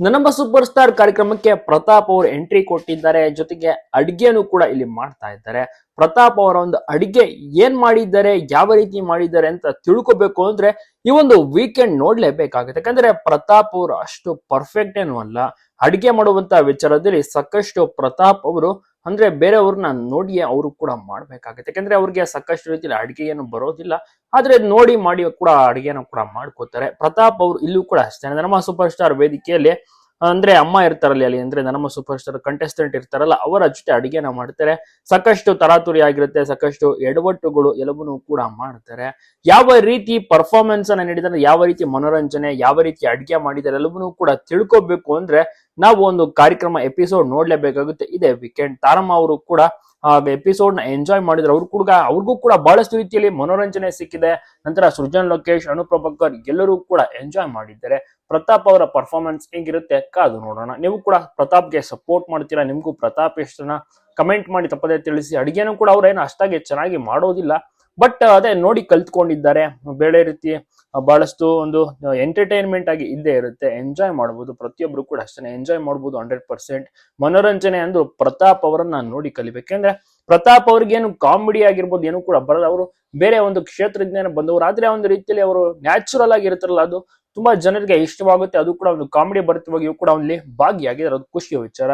ನಮ್ಮ super star ಕಾರ್ಯಕ್ರಮಕ್ಕೆ ಪ್ರತಾಪ್ ಅವರು ಎಂಟ್ರಿ ಕೊಟ್ಟಿದ್ದಾರೆ. ಜೊತೆಗೆ ಅಡಿಗೆನೂ ಕೂಡ ಇಲ್ಲಿ ಮಾಡ್ತಾ ಇದ್ದಾರೆ. ಪ್ರತಾಪ್ ಅವರ ಒಂದು ಅಡಿಗೆ ಏನ್ ಮಾಡಿದ್ದಾರೆ, ಯಾವ ರೀತಿ ಮಾಡಿದ್ದಾರೆ ಅಂತ ತಿಳ್ಕೊಬೇಕು ಅಂದ್ರೆ ಈ ಒಂದು ವೀಕೆಂಡ್ ನೋಡ್ಲೇಬೇಕಾಗುತ್ತೆ. ಯಾಕಂದ್ರೆ ಪ್ರತಾಪ್ ಅವರು ಅಷ್ಟು ಪರ್ಫೆಕ್ಟ್ ಏನು ಅಲ್ಲ. ಅಡಿಗೆ ಮಾಡುವಂತ ವಿಚಾರದಲ್ಲಿ ಸಾಕಷ್ಟು ಪ್ರತಾಪ್ ಅವರು ಅಂದ್ರೆ ಬೇರೆಯವ್ರನ್ನ ನೋಡಿ ಅವರು ಕೂಡ ಮಾಡ್ಬೇಕಾಗುತ್ತೆ. ಯಾಕಂದ್ರೆ ಅವ್ರಿಗೆ ಸಾಕಷ್ಟು ರೀತಿಯಲ್ಲಿ ಅಡಿಗೆ ಏನು ಬರೋದಿಲ್ಲ. ಆದ್ರೆ ನೋಡಿ ಮಾಡಿ ಕೂಡ ಅಡಿಗೆನ ಕೂಡ ಮಾಡ್ಕೋತಾರೆ. ಪ್ರತಾಪ್ ಅವರು ಇಲ್ಲೂ ಕೂಡ ಅಷ್ಟೇ ನಮ್ಮ ಸೂಪರ್ ಸ್ಟಾರ್ ವೇದಿಕೆಯಲ್ಲಿ ಅಂದ್ರೆ ಅಮ್ಮ ಇರ್ತಾರಲ್ಲಿ ಅಲ್ಲಿ ಅಂದ್ರೆ ನಮ್ಮ ಸೂಪರ್ ಸ್ಟಾರ್ ಕಂಟೆಸ್ಟೆಂಟ್ ಇರ್ತಾರಲ್ಲ, ಅವರ ಜೊತೆ ಅಡಿಗೆನ ಮಾಡ್ತಾರೆ. ಸಾಕಷ್ಟು ತರಾತುರಿ ಆಗಿರುತ್ತೆ, ಸಾಕಷ್ಟು ಎಡವಟ್ಟುಗಳು ಎಲ್ಲವನ್ನೂ ಕೂಡ ಮಾಡ್ತಾರೆ. ಯಾವ ರೀತಿ ಪರ್ಫಾರ್ಮೆನ್ಸ್ ಅನ್ನ ನೀಡಿದ್ದಾರೆ, ಯಾವ ರೀತಿ ಮನೋರಂಜನೆ, ಯಾವ ರೀತಿ ಅಡಿಗೆ ಮಾಡಿದ್ದಾರೆ ಎಲ್ಲವನ್ನೂ ಕೂಡ ತಿಳ್ಕೊಬೇಕು ಅಂದ್ರೆ ನಾವು ಒಂದು ಕಾರ್ಯಕ್ರಮ ಎಪಿಸೋಡ್ ನೋಡ್ಲೇಬೇಕಾಗುತ್ತೆ. ಇದೆ ವೀಕೆಂಡ್ ತಾರಮ್ಮ ಅವರು ಕೂಡ, ಆ ಎಪಿಸೋಡ್ನ ಎಂಜಾಯ್ ಮಾಡಿದ್ರು. ಅವ್ರು ಕೂಡ, ಅವ್ರಿಗೂ ಕೂಡ ಬಹಳಷ್ಟು ರೀತಿಯಲ್ಲಿ ಮನೋರಂಜನೆ ಸಿಕ್ಕಿದೆ. ನಂತರ ಸೃಜನ್ ಲೋಕೇಶ್, ಅನುಪ್ರಭಾಕರ್ ಎಲ್ಲರೂ ಕೂಡ ಎಂಜಾಯ್ ಮಾಡಿದ್ದಾರೆ. ಪ್ರತಾಪ್ ಅವರ ಪರ್ಫಾರ್ಮೆನ್ಸ್ ಹೆಂಗಿರುತ್ತೆ ಕಾದು ನೋಡೋಣ. ನೀವು ಕೂಡ ಪ್ರತಾಪ್ಗೆ ಸಪೋರ್ಟ್ ಮಾಡ್ತೀರಾ, ನಿಮಗೂ ಪ್ರತಾಪ್ ಎಷ್ಟನ ಕಮೆಂಟ್ ಮಾಡಿ ತಪ್ಪದೆ ತಿಳಿಸಿ. ಅಡುಗೆನೂ ಕೂಡ ಅವ್ರೇನು ಅಷ್ಟಾಗಿ ಚೆನ್ನಾಗಿ ಮಾಡೋದಿಲ್ಲ. ಬಟ್ ಅದೇ ನೋಡಿ ಕಲ್ತ್ಕೊಂಡಿದ್ದಾರೆ. ಬೇರೆ ರೀತಿ ಬಹಳಷ್ಟು ಒಂದು ಎಂಟರ್ಟೈನ್ಮೆಂಟ್ ಆಗಿ ಇದ್ದೇ ಇರುತ್ತೆ. ಎಂಜಾಯ್ ಮಾಡಬಹುದು ಪ್ರತಿಯೊಬ್ರು ಕೂಡ ಅಷ್ಟೇ ಎಂಜಾಯ್ ಮಾಡಬಹುದು ಹಂಡ್ರೆಡ್ ಪರ್ಸೆಂಟ್ ಮನೋರಂಜನೆ ಅಂದ್ರೆ ಪ್ರತಾಪ್ ಅವರನ್ನ ನೋಡಿ ಕಲಿಬೇಕು. ಅಂದ್ರೆ ಪ್ರತಾಪ್ ಅವ್ರಿಗೇನು ಕಾಮಿಡಿ ಆಗಿರ್ಬೋದು, ಏನು ಕೂಡ ಬರಲ್ಲ. ಅವರು ಬೇರೆ ಒಂದು ಕ್ಷೇತ್ರಜ್ಞಾನ ಬಂದವರು. ಆದ್ರೆ ಒಂದು ರೀತಿಯಲ್ಲಿ ಅವರು ನ್ಯಾಚುರಲ್ ಆಗಿ ಇರುತ್ತಾರಲ್ಲ ಅದು. ತುಂಬಾ ಜನರಿಗೆ ಇಷ್ಟವಾಗುತ್ತೆ. ಅದು ಕೂಡ ಒಂದು ಕಾಮಿಡಿ ಭರಿತವಾಗಿಯೂ ಕೂಡ ಅಲ್ಲಿ ಭಾಗಿಯಾಗಿದೆ ಅದು ಖುಷಿಯ ವಿಚಾರ.